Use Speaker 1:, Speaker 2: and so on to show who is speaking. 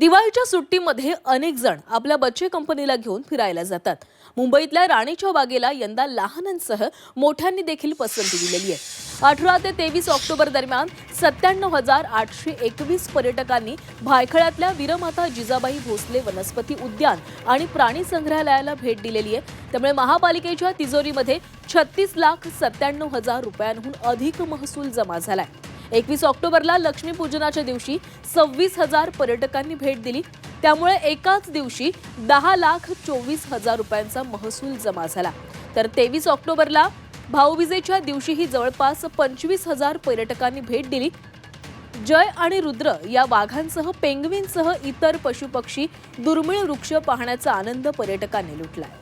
Speaker 1: दिवाळीच्या सुट्टीमध्ये अनेक जण आपल्या बच्चे कंपनीला घेऊन फिरायला जातात. मुंबईतल्या राणीच्या बागेला यंदा लहानांसह मोठ्यांनी देखील पसंती दिलेली आहे. अठरा ते तेवीस ऑक्टोबर दरम्यान सत्त्याण्णव हजार आठशे एकवीस पर्यटकांनी भायखळ्यातल्या वीरमाता जिजाबाई भोसले वनस्पती उद्यान आणि प्राणी संग्रहालयाला भेट दिलेली आहे. त्यामुळे महापालिकेच्या तिजोरीमध्ये छत्तीस लाख सत्त्याण्णव हजार रुपयांहून अधिक महसूल जमा झालाय. एकवीस ऑक्टोबरला लक्ष्मीपूजनाच्या दिवशी सव्वीस हजार पर्यटकांनी भेट दिली. त्यामुळे एकाच दिवशी दहा लाख चोवीस हजार रुपयांचा महसूल जमा झाला. तर तेवीस ऑक्टोबरला भाऊबीजेच्या दिवशीही जवळपास पंचवीस हजार पर्यटकांनी भेट दिली. जय आणि रुद्र या वाघांसह पेंगवीनसह इतर पशुपक्षी दुर्मिळ वृक्ष पाहण्याचा आनंद पर्यटकांनी लुटलाय